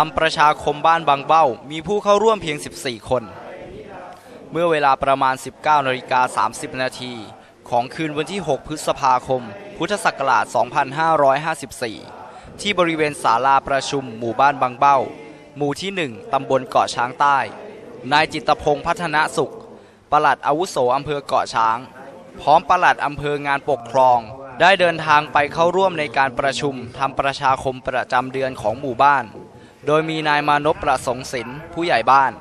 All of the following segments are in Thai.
ทำประชาคมบ้านบางเบ้า มีผู้เข้าร่วมเพียง 14 คน เมื่อเวลาประมาณ 19นาฬิกา30 นาทีของคืนวันที่ 6 พฤษภาคม พุทธศักราช 2554 ที่บริเวณศาลาประชุมหมู่บ้านบางเบ้า หมู่ที่ 1 ตำบลเกาะช้างใต้ นายจิตพงษ์พัฒนสุข ปลัดอาวุโสอำเภอเกาะช้าง พร้อมปลัดอำเภองานปกครอง ได้เดินทางไปเข้าร่วมในการประชุมทำประชาคมประจำเดือนของหมู่บ้าน โดยมีนายมานพประสงค์สินผู้ใหญ่บ้าน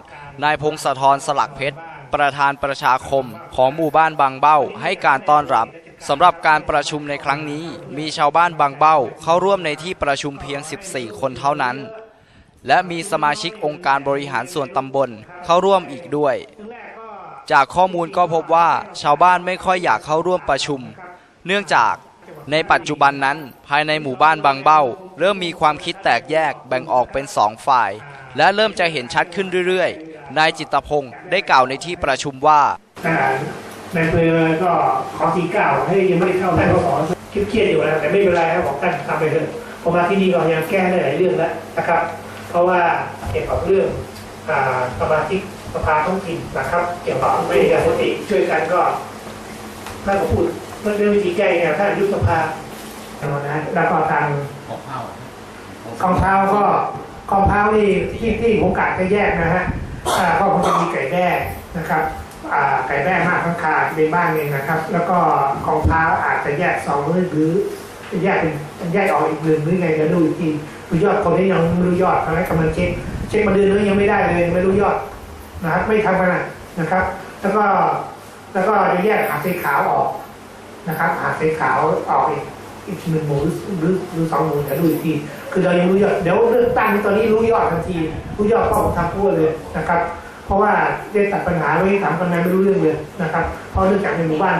นายพงศธรสลักเพชร ประธานประชาคมของหมู่บ้านบางเบ้าให้การต้อนรับสำหรับการประชุมในครั้งนี้ มีชาวบ้านบางเบ้าเข้าร่วมในที่ประชุมเพียง 14 คนเท่านั้น และมีสมาชิกองค์การบริหารส่วนตำบลเข้าร่วมอีกด้วย จากข้อมูลก็พบว่าชาวบ้านไม่ค่อยอยากเข้าร่วมประชุม เนื่องจาก ในปัจจุบันนั้นภายในหมู่บ้านบางเบ้า เริ่มมีความคิดแตกแยกแบ่งออกเป็นสองฝ่าย และเริ่มจะเห็นชัดขึ้นเรื่อยๆ นายจิตพงศ์ได้กล่าวในที่ประชุมว่าแต่ในอำเภอก็ขอทีเก้าให้ยังไม่ได้เข้าท่านก็สอเครียดอยู่นะแต่ไม่เป็นไรครับบอกท่านทำไปเถอะผมมาที่นี่ก็ยังแก้ได้หลายเรื่องแล้วนะครับ เพราะว่าเกี่ยวกับเรื่องอ่าสมาชิกสภาท้องถิ่นนะครับ เกี่ยวกับไม่ยาเสพติช่วยกันก็ท่านก็พูด เรื่องวิธีแก้เนี่ยท่านยุบสภานะแล้วก็ทางกองเท้าก็กองเท้านี่ที่ที่ผมกะจะแยกนะฮะอ่าก็คงจะมีไก่แด้นะครับอ่าไก่แด้มากทั้งขาดในบ้านเองนะครับ แล้วก็กองเท้าอาจจะแยกสองมื้อหรือแยกเป็นแยกออกอีกเดือนหรือไงเดี๋ยวดูอีกทีคือยอดคนที่ยังไม่รู้ยอดตอนแรกกำลังเช็คเช็คมาเดือนนึงยังไม่ได้เลยไม่รู้ยอดนะครับไม่ทำกันนะครับ แล้วก็แล้วก็จะแยกหาสีขาวออก นะครับหาสีขาวออกอีกอีกหนึ่งหมูหรือหรือสองหมูเดี๋ยวดูอีกทีคือเรายังรู้ยอดเดี๋ยวเลือกตั้งตอนนี้รู้ยอดทันที รู้ยอดก็ผมทำพูดเลยนะครับ เพราะว่าได้ตัดปัญหาไว้ถามกันนานไม่รู้เรื่องเลยนะครับ เพราะเนื่องจากในหมู่บ้าน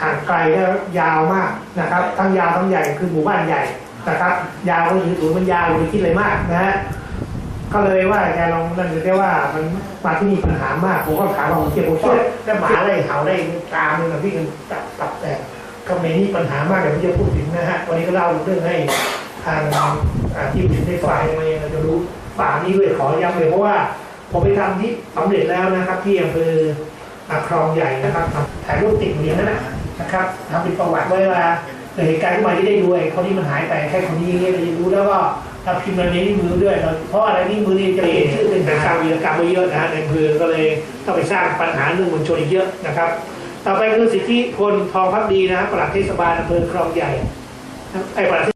ห่างไกลและยาวมากนะครับ ทั้งยาวทั้งใหญ่คือหมู่บ้านใหญ่นะครับ ยาวก็ถือถือมันยาวอย่าไปคิดอะไรมากนะฮะก็เลยว่าแกลองนั่นดูได้ว่ามันมาที่นี่ปัญหามากผมก็ถามว่าผมเครียดผมเครียดแล้วหมาอะไรเห่าได้ตามเลยนะพี่กันตับตับแต่ก็ ไม่นี่ปัญหามากเดี๋ยวผมจะพูดถึงนะฮะวันนี้ก็เล่าเรื่องให้ทางอ่าที่ผมได้ฝ่ายมาเองเราจะรู้ฝากนี้ด้วยขอย้ำเลยเพราะว่าผมไปทำที่สำเร็จแล้วนะครับ ที่อำเภออ่าคลองใหญ่นะครับทำถ่ายรูปติดเหรียญนั่นนะนะครับทำเป็นประวัติไว้ว่าเกิดเหตุการณ์ขึ้นมาที่ได้ดูไอ้คนนี้มันหายไปแค่คนนี้อย่างเงี้ยเราจะรู้แล้วก็ถ้าพิมพ์ในนิ้วมือด้วยเราเพราะอะไรนิ้วมือนี่จะเห็นชื่อเป็นแต่สร้างวีรกรรมไว้เยอะนะฮะในอำเภอก็เลยต้องไปสร้างปัญหาเรื่องมวลชนอีกเยอะนะครับ ต่อไปคือสิทธิพลทองพักดีนะฮะปลัดเทศบาลอำเภอคลองใหญ่ไอ้ปลัด